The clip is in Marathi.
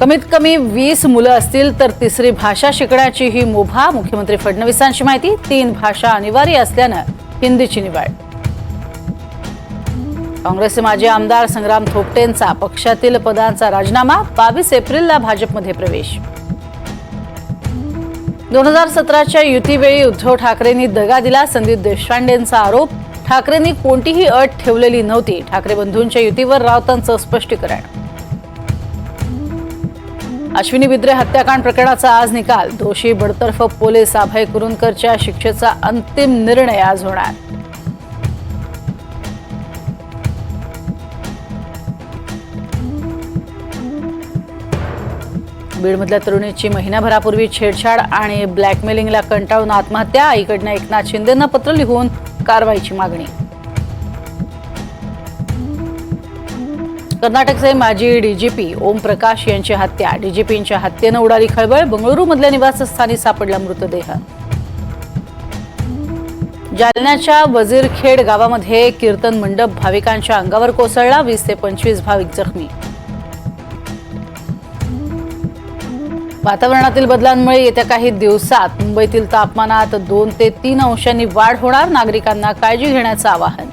कमीत कमी वीस मुलं असतील तर तिसरी भाषा शिकण्याची ही मुभा मुख्यमंत्री फडणवीसांची माहिती. तीन भाषा अनिवार्य असल्यानं हिंदीची निवड. काँग्रेसचे माजी आमदार संग्राम थोपटेंचा पक्षातील पदांचा राजीनामा बावीस एप्रिलला भाजपमध्ये प्रवेश. दोन हजार सतराच्या युतीवेळी उद्धव ठाकरेंनी दगा दिला. संदीप देशपांडेंचा आरोप. ठाकरेंनी कोणतीही अट ठेवलेली नव्हती. ठाकरे बंधूंच्या युतीवर राऊतांचं स्पष्टीकरण. अश्विनी बिद्रे हत्याकांड प्रकरणाचा आज निकाल. दोषी बडतर्फ पोलीस अभय कुरुंदकरच्या शिक्षेचा अंतिम निर्णय आज होणार. बीडमधल्या तरुणीची महिनाभरापूर्वी छेडछाड आणि ब्लॅकमेलिंगला कंटाळून आत्महत्या. आईकडनं एकनाथ शिंदेनं पत्र लिहून कारवाईची मागणी. कर्नाटकचे माजी डीजीपी ओम प्रकाश यांची हत्या. डीजीपींच्या हत्येनं उडाली खळबळ बंगळुरूमधल्या निवासस्थानी सापडला मृतदेह. जालन्याच्या वजीरखेड गावामध्ये कीर्तन मंडप भाविकांच्या अंगावर कोसळला वीस ते पंचवीस भाविक जखमी. वातावरणातील बदलांमुळे येत्या काही दिवसात मुंबईतील तापमानात दोन ते तीन अंशांनी वाढ होणार नागरिकांना काळजी घेण्याचं आवाहन.